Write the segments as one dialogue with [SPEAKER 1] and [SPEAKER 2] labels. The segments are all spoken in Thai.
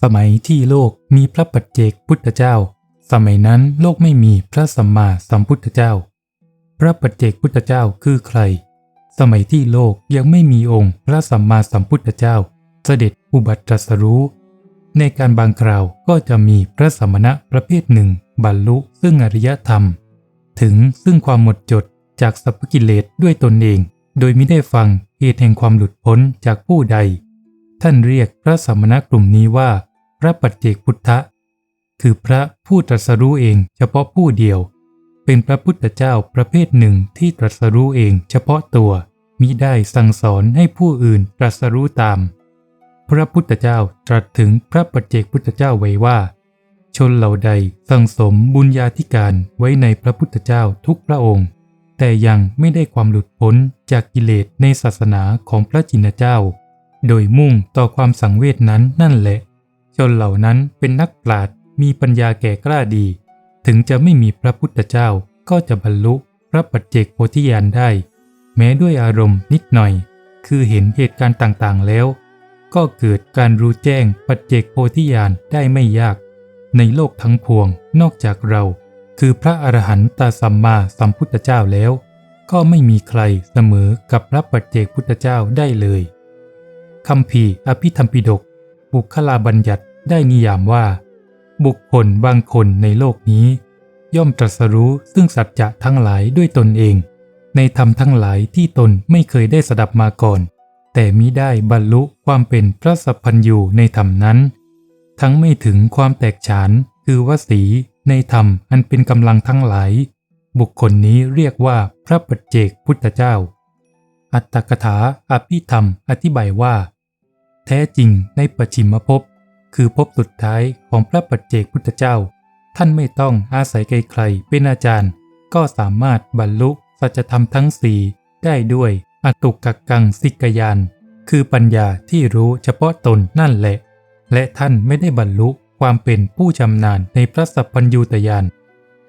[SPEAKER 1] สมัยที่โลกมีพระปัจเจกพุทธเจ้า สมัยนั้นโลกไม่มีพระสัมมาสัมพุทธเจ้า พระปัจเจกพุทธเจ้าคือใคร สมัยที่โลกยังไม่มีองค์พระสัมมาสัมพุทธเจ้า เสด็จอุบัติตรัสรู้ ในการบางคราวก็จะมีพระสมณะประเภทหนึ่ง บรรลุซึ่งอริยธรรม ถึงซึ่งความหมดจดจากสัพพกิเลสด้วยตนเอง โดยไม่ได้ฟังเหตุแห่งความหลุดพ้นจากผู้ใด ท่านเรียกพระสมณะกลุ่มนี้ว่า พระปัจเจกพุทธะ คือพระผู้ตรัสรู้เองเฉพาะผู้เดียว เป็นพระพุทธเจ้าประเภทหนึ่งที่ตรัสรู้เองเฉพาะตัวมิได้สั่งสอนให้ผู้อื่นตรัสรู้ตาม พระพุทธเจ้าตรัสถึงพระปัจเจกพุทธเจ้าไว้ว่า ชนเหล่าใดสั่งสมบุญญาธิการไว้ในพระพุทธเจ้าทุกพระองค์ แต่ยังไม่ได้ความหลุดพ้นจากกิเลสในศาสนาของพระจินเจ้า โดยมุ่งต่อความสังเวชนั้นนั่นแหละ ชนเหล่านั้นเป็นนักปราชญ์มีปัญญาแก่กล้าดี ถึงจะไม่มีพระพุทธเจ้าก็จะบรรลุพระปัจเจกโพธิญาณได้ แม้ด้วยอารมณ์นิดหน่อย คือเห็นเหตุการณ์ต่างๆแล้ว ก็เกิดการรู้แจ้งปัจเจกโพธิญาณได้ไม่ยาก ในโลกทั้งพวงนอกจากเรา คือพระอรหันตสัมมาสัมพุทธเจ้าแล้ว ก็ไม่มีใครเสมอกับพระปัจเจกพุทธเจ้าได้เลย คำพีร์อภิธรรมปิฎกบุคลาบัญญัติได้นิยามว่า บุคคลบางคนในโลกนี้ ย่อมตรัสรู้ซึ่งสัจจะทั้งหลายด้วยตนเอง ในธรรมทั้งหลายที่ตนไม่เคยได้สดับมาก่อน แต่มิได้บรรลุความเป็นพระสัพพัญญูในธรรมนั้น ทั้งไม่ถึงความแตกฉานคือวสีในธรรมอันเป็นกำลังทั้งหลาย บุคคลนี้เรียกว่าพระปัจเจกพุทธเจ้า อัตถกถาอภิธรรมอธิบายว่า แท้จริงในปัจฉิมภพคือภพสุดท้ายของพระปัจเจกพุทธเจ้า ท่านไม่ต้องอาศัยใครๆเป็นอาจารย์ ก็สามารถบรรลุสัจธรรมทั้งสี่ได้ด้วยอตุกกังสิกยาน คือปัญญาที่รู้เฉพาะตนนั่นแหละ และท่านไม่ได้บรรลุความเป็นผู้ชำนาญในพระสัพพัญญูตยาน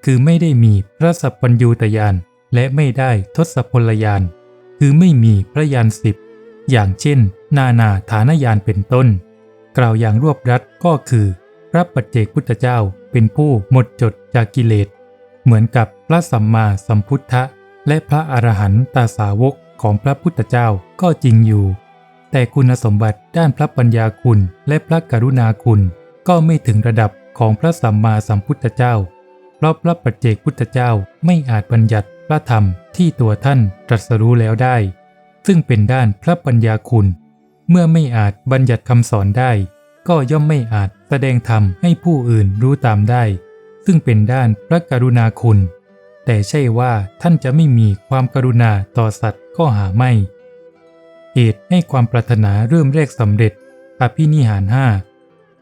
[SPEAKER 1] คือไม่ได้มีพระสัพพัญญูตยาน และไม่ได้ทศพลยาน คือไม่มีพระยานสิบอย่างเช่น นานาฐานยานเป็นต้น กล่าวอย่างรวบรัดก็คือ พระปัจเจกพุทธเจ้าเป็นผู้หมดจดจากกิเลส เหมือนกับพระสัมมาสัมพุทธะ และพระอรหันตาสาวกของพระพุทธเจ้าก็จริงอยู่ แต่คุณสมบัติด้านพระปัญญาคุณและพระกรุณาคุณ ก็ไม่ถึงระดับของพระสัมมาสัมพุทธเจ้า เพราะพระปัจเจกพุทธเจ้าไม่อาจบัญญัติ ระธรรมที่ตัวท่านตรัสรู้แล้วได้ ซึ่งเป็นด้านพระปัญญาคุณ เมื่อไม่อาจบัญญัติคำสอนได้ ก็ย่อมไม่อาจแสดงธรรมให้ผู้อื่นรู้ตามได้ ซึ่งเป็นด้านพระกรุณาคุณ แต่ใช่ว่าท่านจะไม่มีความกรุณาต่อสัตว์ก็หาไม่เหตุให้ความปรารถนาเริ่มแรกสำเร็จอภินิหารห้า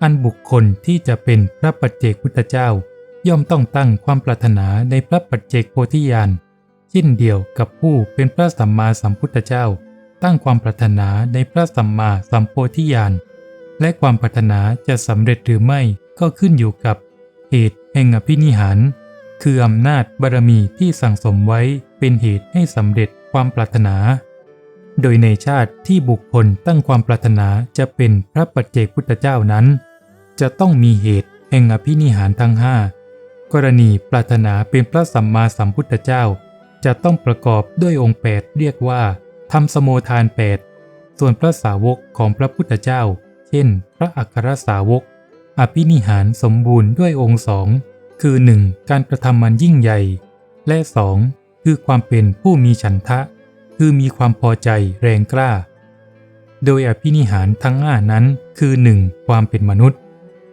[SPEAKER 1] อันบุคคลที่จะเป็นพระปัจเจกพุทธเจ้า ย่อมต้องตั้งความปรารถนาในพระปัจเจกโพธิญาณ เช่นเดียวกับผู้เป็นพระสัมมาสัมพุทธเจ้า ตั้งความปรารถนาในพระสัมมาสัมโพธิญาณและความปรารถนาจะสำเร็จหรือไม่ก็ขึ้นอยู่กับเหตุแห่งอภินิหาร คืออำนาจบารมีที่สั่งสมไว้เป็นเหตุให้สำเร็จความปรารถนา โดยในชาติที่บุคคลตั้งความปรารถนาจะเป็นพระปัจเจกพุทธเจ้านั้น จะต้องมีเหตุแห่งอภินิหารทั้งห้ากรณีปรารถนาเป็นพระสัมมาสัมพุทธเจ้า จะต้องประกอบด้วยองค์8เรียกว่าทำสโมทาน8ส่วนพระสาวกของพระพุทธเจ้า เช่น พระอัครสาวก อภินิหารสมบูรณ์ด้วยองค์สองคือ 1. การกระทำมันยิ่งใหญ่ และ 2. คือความเป็นผู้มีฉันทะ คือมีความพอใจแรงกล้า โดยอภินิหารทั้งห้านั้นคือ 1. ความเป็นมนุษย์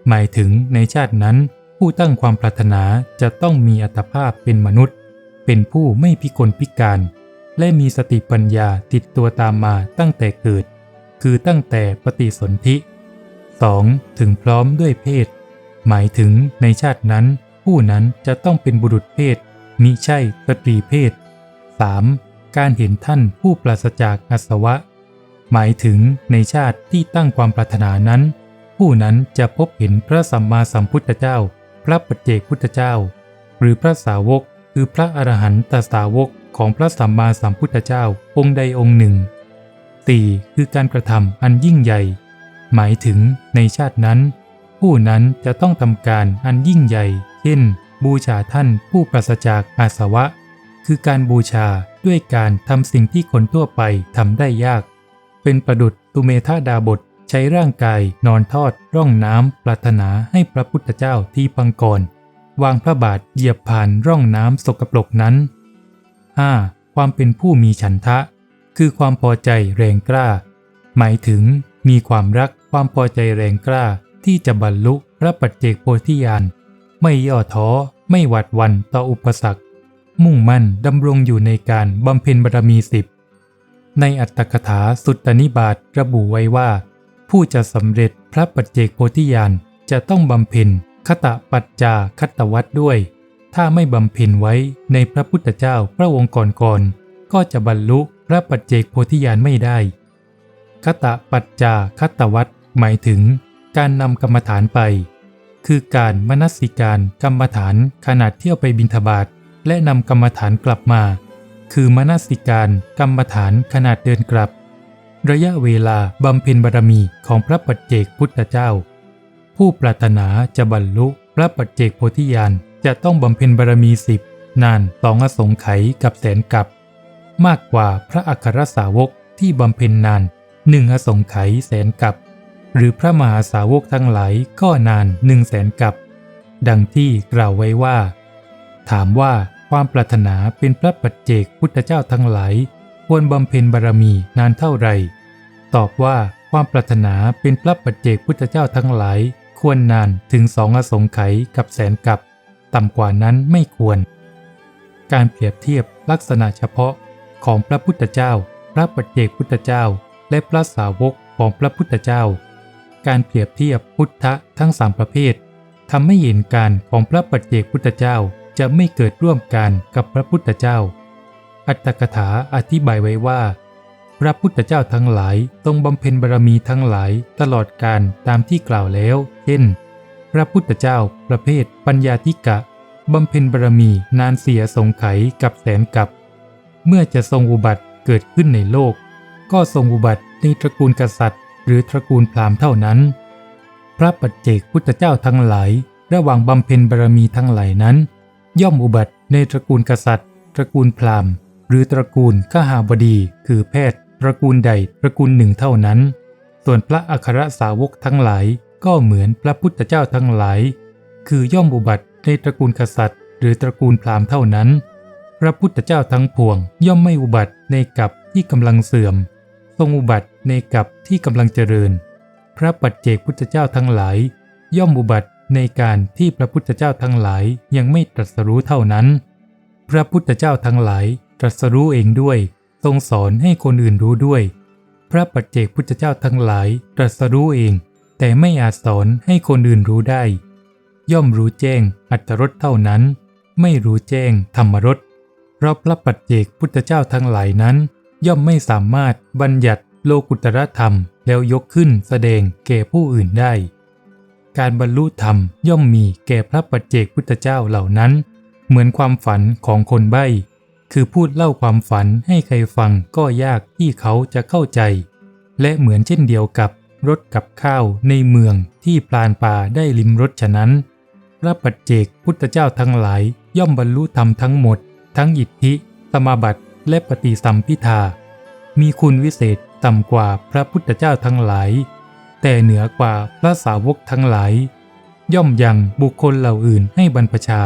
[SPEAKER 1] หมายถึงในชาตินั้น ผู้ตั้งความปรารถนาจะต้องมีอัตภาพเป็นมนุษย์ เป็นผู้ไม่พิกลพิการ และมีสติปัญญาติดตัวตามมาตั้งแต่เกิด คือตั้งแต่ปฏิสนธิ 2. ถึงพร้อมด้วยเพศ หมายถึงในชาตินั้น ผู้นั้นจะต้องเป็นบุรุษเพศมิใช่สตรีเพศ 3. การเห็นท่านผู้ปราศจากอาสวะ หมายถึงในชาติที่ตั้งความปรารถนานั้น ผู้นั้นจะพบเห็นพระสัมมาสัมพุทธเจ้า พระปัจเจกพุทธเจ้า หรือพระสาวก คือพระอรหันตสาวกของพระสัมมาสัมพุทธเจ้าองค์ใดองค์หนึ่ง 4. คือการกระทำอันยิ่งใหญ่ หมายถึงในชาตินั้น ผู้นั้นจะต้องทำการอันยิ่งใหญ่ เช่น บูชาท่านผู้ปราศจากอาสวะ คือการบูชาด้วยการทำสิ่งที่คนทั่วไปทำได้ยาก เป็นประดุจตุเมธาดาบทใช้ร่างกายนอนทอดร่องน้ำปรารถนาให้พระพุทธเจ้าที่พังกร วางพระบาทเหยียบผ่านร่องน้ำสกปรกนั้น 5. ความเป็นผู้มีฉันทะ คือความพอใจแรงกล้า หมายถึงมีความรักความพอใจแรงกล้าที่จะบรรลุพระปัจเจกโพธิญาณ ไม่ย่อท้อไม่หวัดวันต่ออุปสรรค มุ่งมั่นดำรงอยู่ในการบำเพ็ญบารมีสิบในอัตถกถาสุตตนิบาตระบุไว้ว่า ผู้จะสำเร็จพระปัจเจกโพธิญาณจะต้องบำเพ็ญ คตะปัจจาคตวัตด้วย ถ้าไม่บำเพ็ญไว้ในพระพุทธเจ้าพระองค์ก่อนๆก็จะบรรลุพระปัจเจกโพธิญาณไม่ได้ คตะปัจจาคตวัตหมายถึง การนำกรรมฐานไป คือการมนสิการกรรมฐานขนาดเที่ยวไปบินทบาทและนำกรรมฐานกลับมา คือมนสิการกรรมฐานขนาดเดินกลับ ระยะเวลาบำเพ็ญบารมีของพระปัจเจกพุทธเจ้า ผู้ปรารถนาจะบรรลุพระปัจเจกโพธิญาณจะต้องบำเพ็ญบารมีสิบนานสองอสงไขยกับแสนกับ มากกว่าพระอัครสาวกที่บำเพ็ญนานหนึ่งอสงไขยแสนกับ หรือพระมหาสาวกทั้งหลายก็นานหนึ่งแสนกับ ดังที่กล่าวไว้ว่า ถามว่าความปรารถนาเป็นพระปัจเจกพุทธเจ้าทั้งหลาย ควรบำเพ็ญบารมีนานเท่าไหร่ ตอบว่าความปรารถนาเป็นพระปัจเจกพุทธเจ้าทั้งหลาย ควรนานถึงสองอสงไขยกับแสนกับ ต่ำกว่านั้นไม่ควร การเปรียบเทียบลักษณะเฉพาะของพระพุทธเจ้า พระปัจเจกพุทธเจ้า และพระสาวกของพระพุทธเจ้า การเปรียบเทียบพุทธะทั้งสามประเภททำให้เห็นการของพระปัจเจกพุทธเจ้าจะไม่เกิดร่วมกันกับพระพุทธเจ้า อัตถกถาอธิบายไว้ว่า พระพุทธเจ้าทั้งหลายต้องบำเพ็ญบารมีทั้งหลายตลอดการตามที่กล่าวแล้ว เช่น พระพุทธเจ้าประเภทปัญญาธิกะบำเพ็ญบารมีนานเสียสงไขกับแสนกับ เมื่อจะทรงอุบัติเกิดขึ้นในโลก ก็ทรงอุบัติในตระกูลกษัตริย์ หรือตระกูลพราหมณ์เท่านั้น พระปัจเจกพุทธเจ้าทั้งหลาย ระหว่างบำเพ็ญบารมีทั้งหลายนั้น ย่อมอุบัติในตระกูลกษัตริย์ ตระกูลพราหมณ์ หรือตระกูลข้าหาบดี คือแพทย์ ตระกูลใดตระกูลหนึ่งเท่านั้น ส่วนพระอัครสาวกทั้งหลายก็เหมือนพระพุทธเจ้าทั้งหลาย คือย่อมอุบัติในตระกูลกษัตริย์ หรือตระกูลพราหมณ์เท่านั้น พระพุทธเจ้าทั้งปวงย่อมไม่อุบัติในกับที่กำลังเสื่อม ทรงอุบัติในกับที่กำลังเจริญ พระปัจเจกพุทธเจ้าทั้งหลาย ย่อมอุบัติในการที่พระพุทธเจ้าทั้งหลายยังไม่ตรัสรู้เท่านั้น พระพุทธเจ้าทั้งหลายตรัสรู้เองด้วย ทรงสอนให้คนอื่นรู้ด้วย พระปัจเจกพุทธเจ้าทั้งหลายตรัสรู้เอง แต่ไม่อาจสอนให้คนอื่นรู้ได้ ย่อมรู้แจ้งอัตรสเท่านั้น ไม่รู้แจ้งธรรมรสเพราะพระปัจเจกพุทธเจ้าทั้งหลายนั้น ย่อมไม่สามารถบัญญัติโลกุตรธรรมแล้วยกขึ้นแสดงแก่ผู้อื่นได้ การบรรลุธรรมย่อมมีแก่พระปัจเจกพุทธเจ้าเหล่านั้น เหมือนความฝันของคนใบ้ คือพูดเล่าความฝันให้ใครฟังก็ยากที่เขาจะเข้าใจ และเหมือนเช่นเดียวกับรถกับข้าวในเมืองที่ปลานป่าได้ลิมรสฉะนั้น พระปัจเจกพุทธเจ้าทั้งหลายย่อมบรรลุธรรมทั้งหมด ทั้งอิทธิ สมาบัติและปฏิสัมพิทา มีคุณวิเศษต่ำกว่าพระพุทธเจ้าทั้งหลาย แต่เหนือกว่าพระสาวกทั้งหลาย ย่อมยังบุคคลเหล่าอื่นให้บรรพชา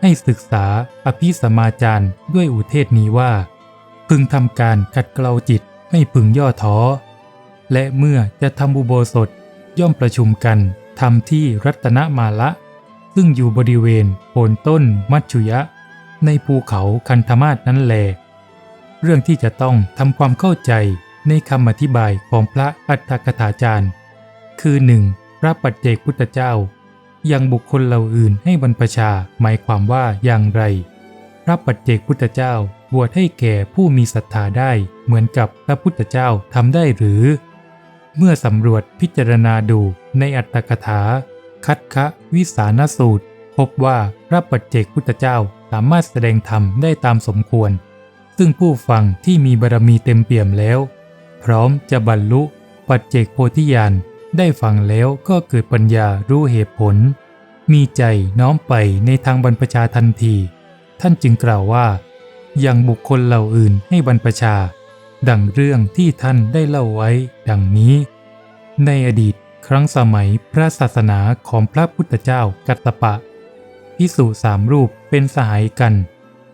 [SPEAKER 1] ให้ศึกษาอภิสมาจาร์ด้วยอุเทศนี้ว่า พึงทำการขัดเกลาจิตไม่พึงย่อท้อ และเมื่อจะทำอุโบสถย่อมประชุมกันทำที่รัตนมาละ ซึ่งอยู่บริเวณโคนต้นมัจฉุยะ ในภูเขาคันธมาศนั้นแล เรื่องที่จะต้องทำความเข้าใจในคำอธิบายของพระอัฏฐกถาจารย์ คือ 1. พระปัจเจกพุทธเจ้า ยังบุคคลเหล่าอื่นให้บรรพชาหมายความว่าอย่างไร พระปัจเจกพุทธเจ้าบวชให้แก่ผู้มีศรัทธาได้เหมือนกับพระพุทธเจ้าทำได้หรือ เมื่อสำรวจพิจารณาดูในอัตถกถา คัดคะวิสานสูตร พบว่าพระปัจเจกพุทธเจ้าสามารถแสดงธรรมได้ตามสมควร ซึ่งผู้ฟังที่มีบารมีเต็มเปี่ยมแล้ว พร้อมจะบรรลุปัจเจกโพธิญาณ ได้ฟังแล้วก็เกิดปัญญารู้เหตุผล มีใจน้อมไปในทางบรรพชาทันที ท่านจึงกล่าวว่า อยังบุคคลเหล่าอื่นให้บรรพชา ดังเรื่องที่ท่านได้เล่าไว้ ดังนี้ ในอดีตครั้งสมัยพระศาสนาของพระพุทธเจ้ากัตตปะ พิสุสามรูปเป็นสหายกัน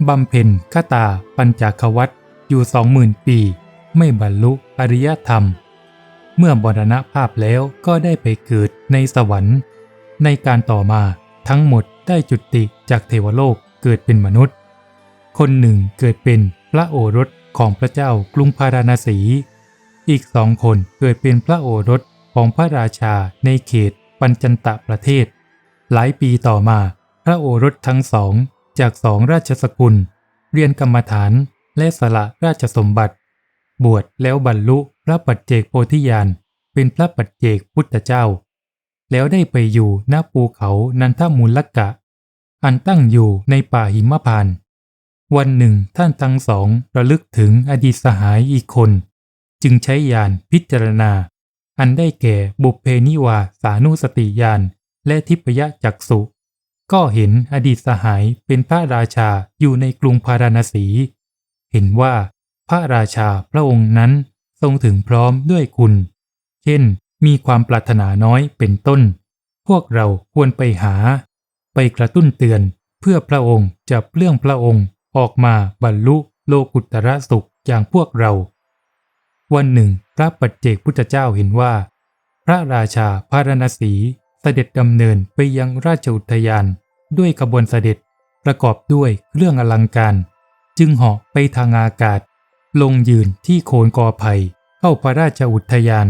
[SPEAKER 1] บำเพ็ญคตาปัญจควัตอยู่สองหมื่นปี ไม่บรรลุอริยธรรม เมื่อบรณภาพแล้วก็ได้ไปเกิดในสวรรค์ ในการต่อมาทั้งหมดได้จุติจากเทวโลกเกิดเป็นมนุษย์ คนหนึ่งเกิดเป็นพระโอรสของพระเจ้ากรุงพาราณสี อีกสองคนเกิดเป็นพระโอรสของพระราชาในเขตปัญจันตะประเทศ หลายปีต่อมา พระโอรสทั้งสองจากสองราชสกุล เรียนกรรมฐานและสละราชสมบัติ บวชแล้วบรรลุพระปัจเจกโพธิญาณเป็นพระปัจเจกพุทธเจ้า แล้วได้ไปอยู่ณภูเขานันทมูลกะ อันตั้งอยู่ในป่าหิมพาน วันหนึ่งท่านทั้งสองระลึกถึงอดีตสหายอีกคน จึงใช้ยานพิจารณา อันได้แก่บุพเพนิวาสานุสติญาณและทิพยจักสุก็เห็นอดีตสหายเป็นพระราชาอยู่ในกรุงพาราณสี เห็นว่า พระราชาพระองค์นั้นทรงถึงพร้อมด้วยคุณ เช่น มีความปรารถนาน้อยเป็นต้น พวกเราควรไปหา ไปกระตุ้นเตือนเพื่อพระองค์จะเปลื้องพระองค์ออกมาบรรลุโลกุตระสุขอย่างพวกเรา วันหนึ่ง พระปัจเจกพุทธเจ้าเห็นว่า พระราชาพารณสีเสด็จดำเนินไปยังราชอุทยานด้วยขบวนเสด็จประกอบด้วยเครื่องอลังการ จึงเหาะไปทางอากาศ ลงยืนที่โคนกอไผ่เข้าพระราชอุทยาน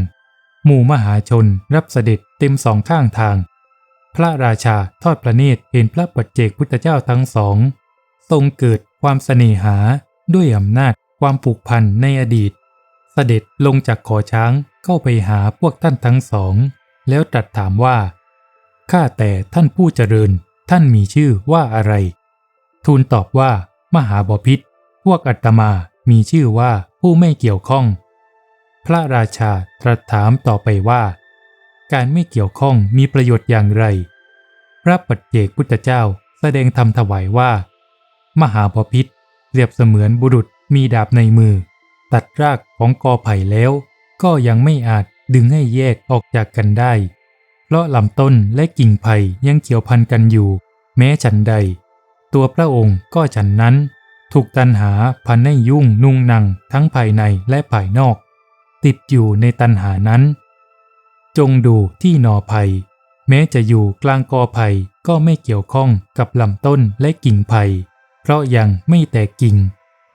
[SPEAKER 1] หมู่มหาชนรับเสด็จเต็มสองข้างทาง พระราชาทอดพระเนตรเห็นพระปัจเจกพุทธเจ้าทั้งสอง ทรงเกิดความเสน่หาด้วยอำนาจความผูกพันในอดีต เสด็จลงจากขอช้างเข้าไปหาพวกท่านทั้งสอง แล้วตรัสถามว่าข้าแต่ท่านผู้เจริญท่านมีชื่อว่าอะไร ทูลตอบว่ามหาบพิษพวกอัตมา มีชื่อว่าผู้ไม่เกี่ยวข้อง พระราชาตรัสถามต่อไปว่า การไม่เกี่ยวข้องมีประโยชน์อย่างไร พระปัจเจกพุทธเจ้าแสดงธรรมถวายว่า มหาบพิษเปรียบเสมือนบุรุษมีดาบในมือ ตัดรากของกอไผ่แล้ว ก็ยังไม่อาจดึงให้แยกออกจากกันได้ เพราะลำต้นและกิ่งไผ่ยังเกี่ยวพันกันอยู่ แม้ฉันใด ตัวพระองค์ก็ฉันนั้น ถูกตันหาพันให้ยุ่งนุ่งนังทั้งภายในและภายนอก ติดอยู่ในตันหานั้น จงดูที่หนอไผ่แม้จะอยู่กลางกอไผ่ก็ไม่เกี่ยวข้องกับลำต้นและกิ่งไผ่เพราะยังไม่แตกกิ่ง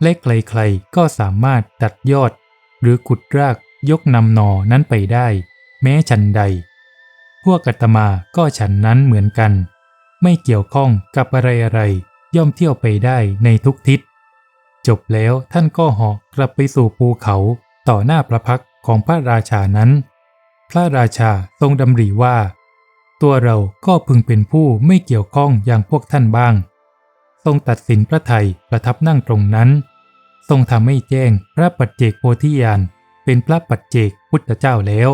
[SPEAKER 1] และใครๆก็สามารถตัดยอด หรือขุดรากยกนำหนอนั้นไปได้ แม้ฉันใด พวกกัตมาก็ฉันนั้นเหมือนกัน ไม่เกี่ยวข้องกับอะไรอะไรย่อมเที่ยวไปได้ในทุกทิศ จบแล้วท่านก็เหาะกลับไปสู่ภูเขาต่อหน้าพระพักของพระราชานั้น พระราชาทรงดำริว่า ตัวเราก็พึงเป็นผู้ไม่เกี่ยวข้องอย่างพวกท่านบ้าง ทรงตัดสินพระไทยประทับนั่งตรงนั้น ทรงทำให้แจ้งพระปัจเจกโพธิญาณเป็นพระปัจเจกพุทธเจ้าแล้ว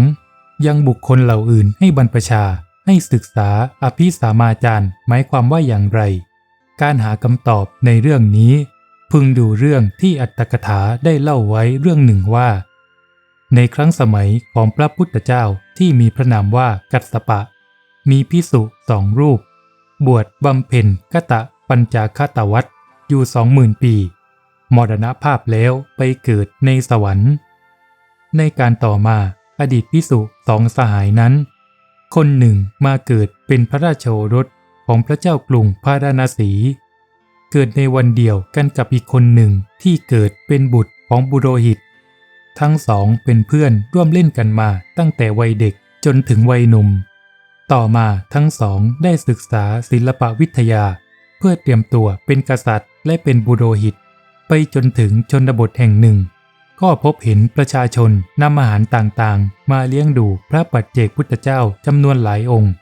[SPEAKER 1] 2. ยังบุคคลเหล่าอื่นให้บรรพชาให้ศึกษาอภิสามาจารย์หมายความว่าอย่างไร การหาคำตอบในเรื่องนี้ พึงดูเรื่องที่อัตถกถาได้เล่าไว้เรื่องหนึ่งว่า ในครั้งสมัยของพระพุทธเจ้าที่มีพระนามว่ากัสปะ มีพิสุสองรูป บวชบำเพ็ญกตะปัญจาคตวัตอยู่สองหมื่นปีมรณภาพแล้วไปเกิดในสวรรค์ ในการต่อมาอดีตพิสุสองสหายนั้น คนหนึ่งมาเกิดเป็นพระราชโอรส ของพระเจ้ากรุงพาราณสี เกิดในวันเดียวกันกับอีกคนหนึ่งที่เกิดเป็นบุตรของบุโรหิต ทั้งสองเป็นเพื่อนร่วมเล่นกันมาตั้งแต่วัยเด็กจนถึงวัยหนุ่ม ต่อมาทั้งสองได้ศึกษาศิลปวิทยา เพื่อเตรียมตัวเป็นกษัตริย์และเป็นบุโรหิต ไปจนถึงชนบทแห่งหนึ่ง ก็พบเห็นประชาชนนำอาหารต่างๆ มาเลี้ยงดูพระปัจเจกพุทธเจ้าจำนวนหลายองค์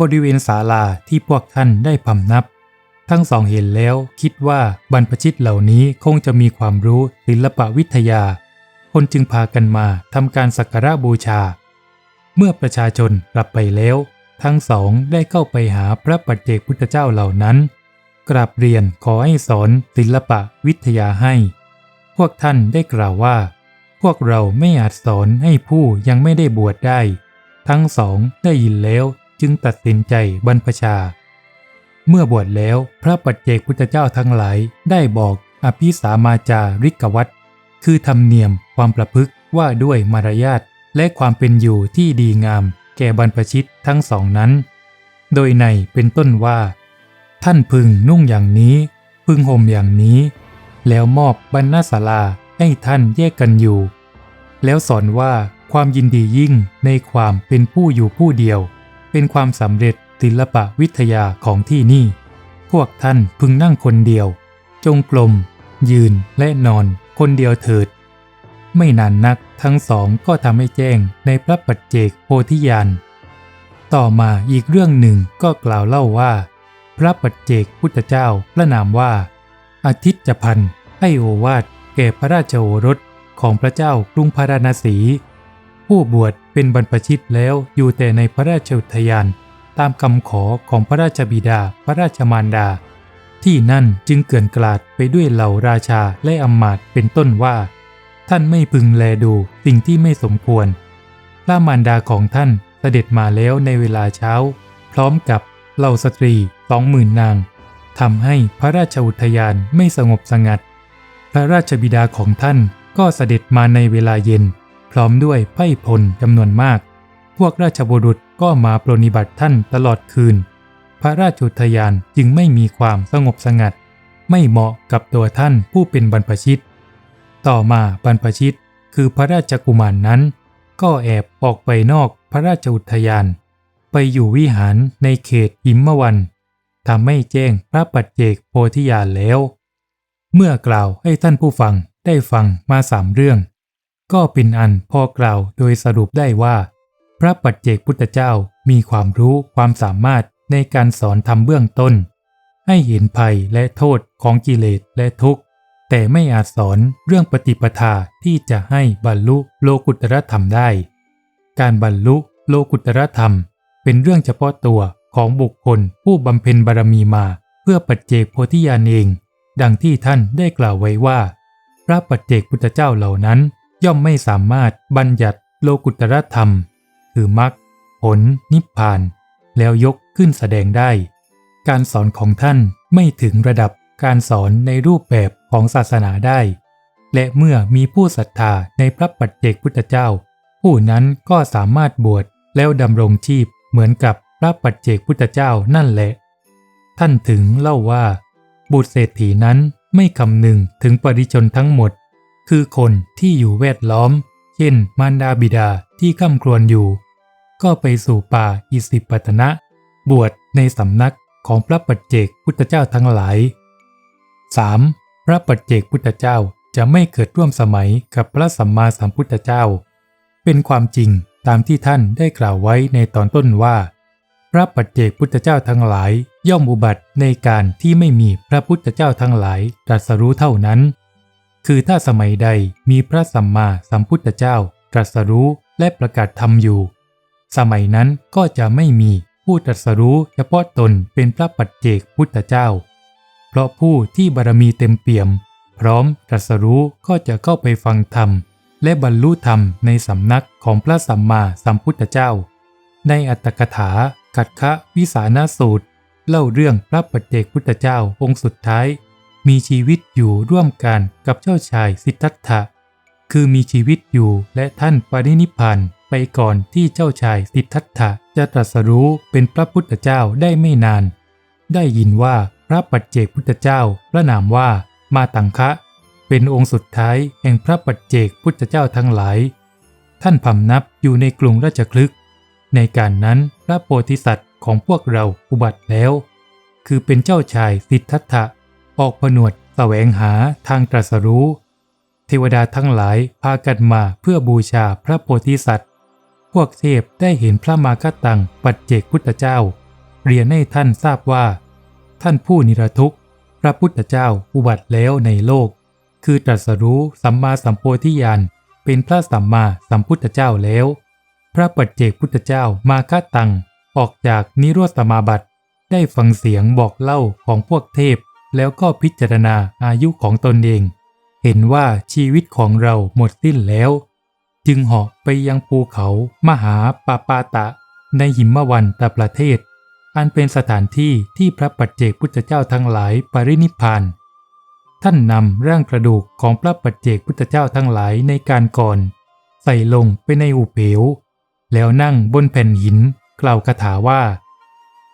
[SPEAKER 1] บริเวณศาลาที่พวกท่านได้พำนับ ทั้งสองเห็นแล้วคิดว่าบรรพชิตเหล่านี้คงจะมีความรู้ศิลปวิทยา คนจึงพากันมาทำการสักการะบูชา เมื่อประชาชนกลับไปแล้ว ทั้งสองได้เข้าไปหาพระปัจเจกพุทธเจ้าเหล่านั้น กราบเรียนขอให้สอนศิลปะวิทยาให้ พวกท่านได้กล่าวว่า พวกเราไม่อาจสอนให้ผู้ยังไม่ได้บวชได้ ทั้งสองได้ยินแล้ว จึงตัดสินใจบรรพชา เมื่อบวชแล้วพระปัจเจกพุทธเจ้าทั้งหลายได้บอกอภิสามาจาริกวัตคือธรรมเนียมความประพฤกษ์ว่าด้วยมารยาทและความเป็นอยู่ที่ดีงาม แก่บรรพชิตทั้งสองนั้น โดยในเป็นต้นว่า ท่านพึงนุ่งอย่างนี้ พึงห่มอย่างนี้ แล้วมอบบรรณศาลาให้ท่านแยกกันอยู่ แล้วสอนว่าความยินดียิ่งในความเป็นผู้อยู่ผู้เดียว เป็นความสำเร็จศิลปะวิทยาของที่นี่ พวกท่านพึงนั่งคนเดียว จงกลม ยืนและนอนคนเดียวเถิด ไม่นานนักทั้งสองก็ทำให้แจ้งในพระปัจเจกโพธิญาณต่อมาอีกเรื่องหนึ่งก็กล่าวเล่าว่า พระปัจเจกพุทธเจ้าพระนามว่า อาทิตย์พันให้โอวาทแก่พระราชโอรสของพระเจ้ากรุงพาราณสี ผู้บวชเป็นบรรพชิตแล้วอยู่แต่ในพระราชอุทยาน ตามคำขอของพระราชบิดาพระราชมารดา ที่นั่นจึงเกินกลาดไปด้วยเหล่าราชาและอำมาตย์เป็นต้นว่า ท่านไม่พึงแลดูสิ่งที่ไม่สมควร พระมารดาของท่านเสด็จมาแล้วในเวลาเช้า พร้อมกับเหล่าสตรีสองหมื่นนางทำให้พระราชอุทยานไม่สงบสงัด พระราชบิดาของท่านก็เสด็จมาในเวลาเย็น พร้อมด้วยไพ่พลจำนวนมาก พวกราชบุรุษก็มาปรนิบัติท่านตลอดคืน พระราชุทยานจึงไม่มีความสงบสงัด ไม่เหมาะกับตัวท่านผู้เป็นบรรพชิต ต่อมาบรรพชิตคือพระราชกุมารนนั้น ก็แอบออกไปนอกพระราชอุทยาน ไปอยู่วิหารในเขตอิมมวันทำให้แจ้งพระปัจเจกโพธิญาณแล้ว เมื่อกล่าวให้ท่านผู้ฟังได้ฟังมาสามเรื่อง ก็เป็นอันพอกล่าวโดยสรุปได้ว่า พระปัจเจกพุทธเจ้ามีความรู้ความสามารถในการสอนธรรมเบื้องต้น ให้เห็นภัยและโทษของกิเลสและทุกข์ แต่ไม่อาจสอนเรื่องปฏิปทาที่จะให้บรรลุโลกุตรธรรมได้ การบรรลุโลกุตรธรรม เป็นเรื่องเฉพาะตัวของบุคคลผู้บำเพ็ญบารมีมาเพื่อปัจเจกโพธิญาณเอง ดังที่ท่านได้กล่าวไว้ว่า พระปัจเจกพุทธเจ้าเหล่านั้น ย่อมไม่สามารถบัญญัติโลกุตรธรรม คือมรรคผล นิพพาน แล้วยกขึ้นแสดงได้ การสอนของท่านไม่ถึงระดับการสอนในรูปแบบของศาสนาได้ และเมื่อมีผู้ศรัทธาในพระปัจเจกพุทธเจ้า ผู้นั้นก็สามารถบวชแล้วดำรงชีพเหมือนกับพระปัจเจกพุทธเจ้านั่นแหละ ท่านถึงเล่าว่า บุตรเศรษฐีนั้นไม่คำนึงถึงปริชนทั้งหมด คือคนที่อยู่แวดล้อม เช่น มารดาบิดาที่ข้ามครวญอยู่ ก็ไปสู่ป่าอิสิปตนะ บวชในสำนักของพระปัจเจกพุทธเจ้าทั้งหลาย 3. พระปัจเจกพุทธเจ้าจะไม่เกิดร่วมสมัยกับพระสัมมาสัมพุทธเจ้า เป็นความจริงตามที่ท่านได้กล่าวไว้ในตอนต้นว่า พระปัจเจกพุทธเจ้าทั้งหลายย่อมอุบัติในการที่ไม่มีพระพุทธเจ้าทั้งหลายตรัสรู้เท่านั้น คือถ้าสมัยใดมีพระสัมมาสัมพุทธเจ้าตรัสรู้และประกาศธรรมอยู่ สมัยนั้นก็จะไม่มีผู้ตรัสรู้เฉพาะตนเป็นพระปัจเจกพุทธเจ้า เพราะผู้ที่บารมีเต็มเปี่ยม พร้อมตรัสรู้ก็จะเข้าไปฟังธรรม และบรรลุธรรมในสำนักของพระสัมมาสัมพุทธเจ้า ในอัตถกถา กัตคะวิสานาสูตร เล่าเรื่องพระปัจเจกพุทธเจ้าองค์สุดท้าย มีชีวิตอยู่ร่วมกันกับเจ้าชายสิทธัตถะ คือมีชีวิตอยู่และท่านปรินิพพานไปก่อนที่เจ้าชายสิทธัตถะจะตรัสรู้เป็นพระพุทธเจ้าได้ไม่นาน ได้ยินว่าพระปัจเจกพุทธเจ้าพระนามว่ามาตังคะเป็นองค์สุดท้ายแห่งพระปัจเจกพุทธเจ้าทั้งหลาย ท่านพำนับอยู่ในกรุงราชคลึก ในการนั้นพระโพธิสัตว์ของพวกเราอุบัติแล้ว คือเป็นเจ้าชายสิทธัตถะ ออกผนวดแสวงหาทางตรัสรู้ เทวดาทั้งหลายพากันมาเพื่อบูชาพระโพธิสัตว์ พวกเทพได้เห็นพระมาคตังปัจเจกพุทธเจ้า เรียนให้ท่านทราบว่า ท่านผู้นิรทุกข์ พระพุทธเจ้าอุบัติแล้วในโลก คือตรัสรู้สัมมาสัมโพธิญาณเป็นพระสัมมาสัมพุทธเจ้าแล้ว พระปัจเจกพุทธเจ้ามาคตังออกจากนิโรธสมาบัติได้ฟังเสียงบอกเล่าของพวกเทพ แล้วก็พิจารณาอายุของตนเอง เห็นว่าชีวิตของเราหมดสิ้นแล้ว จึงเหาะไปยังภูเขามหาปาปาตะ ในหิมวันตประเทศ อันเป็นสถานที่ที่พระปัจเจกพุทธเจ้าทั้งหลายปรินิพาน ท่านนำร่างกระดูกของพระปัจเจกพุทธเจ้าทั้งหลายในการก่อน ใส่ลงไปในอุเหวแล้วนั่งบนแผ่นหินกล่าวคาถาว่า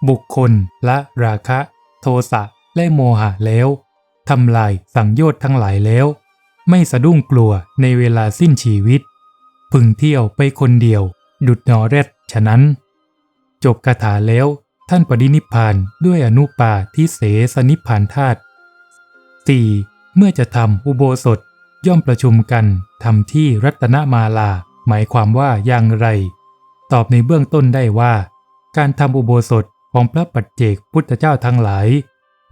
[SPEAKER 1] บุคคลละราคะ โทสะ และโมหะแล้วทำลายสังโยชน์ทั้งหลายแล้ว ไม่สะดุ้งกลัวในเวลาสิ้นชีวิต พึงเที่ยวไปคนเดียว ดุดนอแรดฉะนั้น จบคาถาแล้วท่านปรินิพพานด้วยอนุปาทิเสสนิพพานธาตุ 4. เมื่อจะทำอุโบสถย่อมประชุมกันทำที่รัตนมาลา หมายความว่าอย่างไร ตอบในเบื้องต้นได้ว่า การทำอุโบสถของพระปัจเจกพุทธเจ้าทั้งหลาย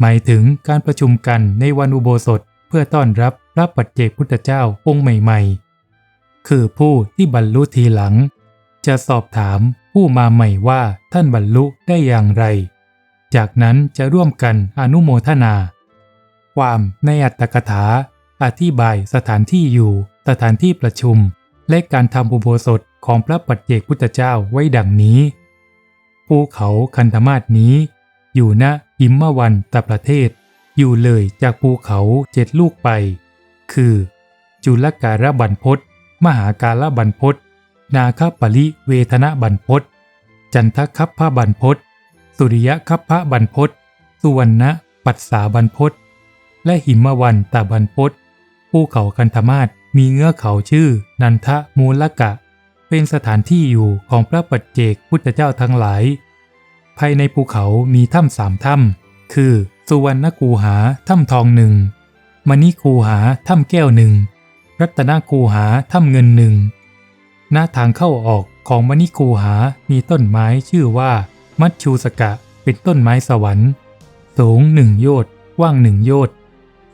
[SPEAKER 1] หมายถึงการประชุมกันในวันอุโบสถเพื่อต้อนรับพระปัจเจกพุทธเจ้าองค์ใหม่ๆ คือผู้ที่บรรลุทีหลัง จะสอบถามผู้มาใหม่ว่าท่านบรรลุได้อย่างไร จากนั้นจะร่วมกันอนุโมทนา ความในอัตถกถา อธิบายสถานที่อยู่ สถานที่ประชุม และการทำอุโบสถของพระปัจเจกพุทธเจ้าไว้ดังนี้ ภูเขาคันธมาศนี้ อยู่ณหิมวันตประเทศ อยู่เลยจากภูเขาเจ็ดลูกไป คือ จุลการบันพศมหาการบันพศนาคปริเวทนบันพศจันทคัพพบันพศสุริยคัพพบันพศสุวรรณปัสสาบันพศและหิมวันตาบันพศภูเขาคันธมาศมีเงื้อเขาชื่อ นันทมูลกะ เป็นสถานที่อยู่ของพระปัจเจกพุทธเจ้าทั้งหลาย ภายในภูเขามีถ้ำสามถ้ำคือ สุวรรณคูหาถ้ำทองหนึ่งมณีคูหาถ้ำแก้วหนึ่งรัตนคูหาถ้ำเงินหนึ่งหน้าทางเข้าออกของมณีคูหามีต้นไม้ชื่อว่า มัชชูสกะเป็นต้นไม้สวรรค์ สูงหนึ่งโยชน์กว้างหนึ่งโยชน์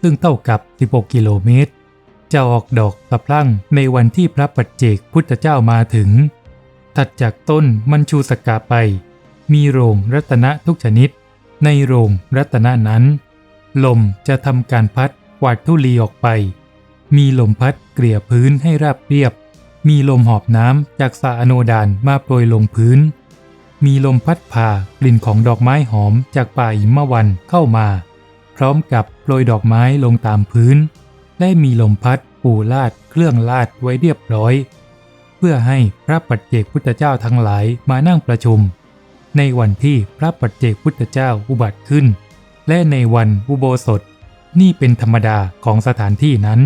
[SPEAKER 1] ซึ่งเท่ากับ 16 กิโลเมตร จะออกดอกสะพรั่งในวันที่พระปัจเจกพุทธเจ้ามาถึง ถัดจากต้นมัญชูสกาไป มีโรงรัตนะทุกชนิด ในโรงรัตนะนั้น ลมจะทำการพัดกวาดทุลีออกไป มีลมพัดเกลี่ยพื้นให้ราบเรียบ มีลมหอบน้ำจากสาอโนดานมาโปรยลงพื้น มีลมพัดผ่ากลิ่นของดอกไม้หอมจากป่าหิมวันเข้ามา พร้อมกับโปรยดอกไม้ลงตามพื้นและมีลมพัดปูลาดเครื่องลาดไว้เรียบร้อย เพื่อให้พระปัจเจกพุทธเจ้าทั้งหลายมานั่งประชุม ในวันที่พระปัจเจกพุทธเจ้าอุบัติขึ้น และในวันอุโบสถนี่เป็นธรรมดาของสถานที่นั้น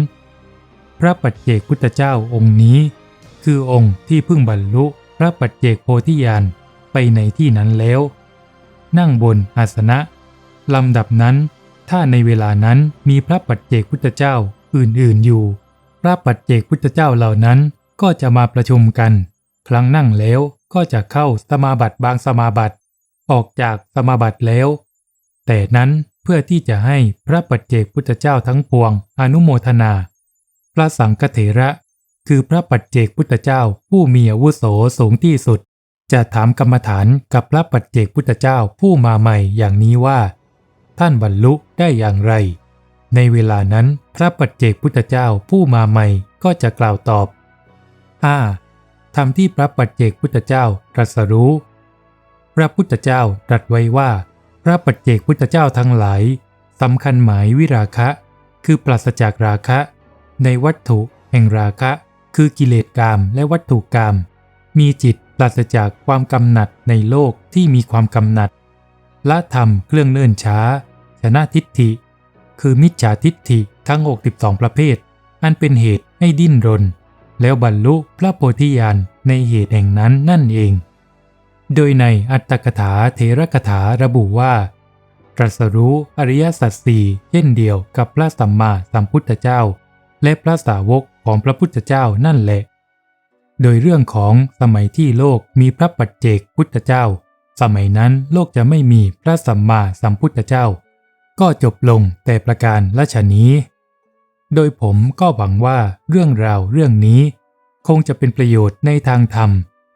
[SPEAKER 1] พระปัจเจกพุทธเจ้าองค์นี้ คือองค์ที่เพิ่งบรรลุพระปัจเจกโพธิญาณไปในที่นั้นแล้ว นั่งบนอาสนะลำดับนั้น ถ้าในเวลานั้นมีพระปัจเจกพุทธเจ้าอื่นๆอยู่ พระปัจเจกพุทธเจ้าเหล่านั้นก็จะมาประชุมกัน ครั้งนั่งแล้ว ก็จะเข้าสมาบัติบางสมาบัติ ออกจากสมาบัติแล้ว แต่นั้นเพื่อที่จะให้พระปัจเจกพุทธเจ้าทั้งปวงอนุโมทนา พระสังฆเถระ คือพระปัจเจกพุทธเจ้าผู้มีอาวุโสสูงที่สุด จะถามกรรมฐานกับพระปัจเจกพุทธเจ้าผู้มาใหม่อย่างนี้ว่า ท่านบรรลุได้อย่างไร ในเวลานั้นพระปัจเจกพุทธเจ้าผู้มาใหม่ก็จะกล่าวตอบ 5. ธร รมที่พระปัจเจกพุทธเจ้าตรัสรู้ พระพุทธเจ้าตรัสไว้ว่า พระปัจเจกพุทธเจ้าทั้งหลายสำคัญหมายวิราคะ คือปราศจากราคะ ในวัตถุแห่งราคะ คือกิเลสกามและวัตถุกาม มีจิตปราศจากความกำหนัดในโลกที่มีความกำหนัดละธรรมเครื่องเนิ่นช้า ชนะทิฏฐิ คือมิจฉาทิฏฐิทั้ง 62 ประเภท อันเป็นเหตุให้ดิ้นรน แล้วบรรลุพระโพธิญาณในเหตุแห่งนั้นนั่นเอง โดยในอัตถกถาเทระกถาระบุว่า ตรัสรู้อริยสัจสี่เช่นเดียวกับพระสัมมาสัมพุทธเจ้า และพระสาวกของพระพุทธเจ้านั่นแหละ โดยเรื่องของสมัยที่โลกมีพระปัจเจกพุทธเจ้า สมัยนั้นโลกจะไม่มีพระสัมมาสัมพุทธเจ้า ก็จบลงแต่ประการละชนี้ โดยผมก็หวังว่าเรื่องราวเรื่องนี้ คงจะเป็นประโยชน์ในทางธรรม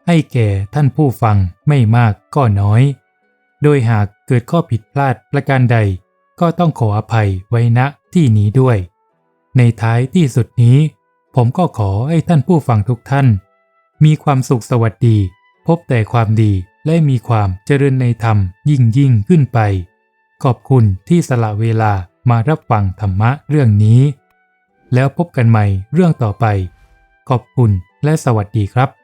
[SPEAKER 1] ให้แก่ท่านผู้ฟังไม่มากก็น้อย โดยหากเกิดข้อผิดพลาดประการใด ก็ต้องขออภัยไว้ณที่นี้ด้วย ในท้ายที่สุดนี้ ผมก็ขอให้ท่านผู้ฟังทุกท่าน มีความสุขสวัสดี พบแต่ความดีและมีความเจริญในธรรมยิ่งยิ่งขึ้นไป ขอบคุณที่สละเวลามารับฟังธรรมะเรื่องนี้ แล้วพบกันใหม่เรื่องต่อไป ขอบคุณและสวัสดีครับ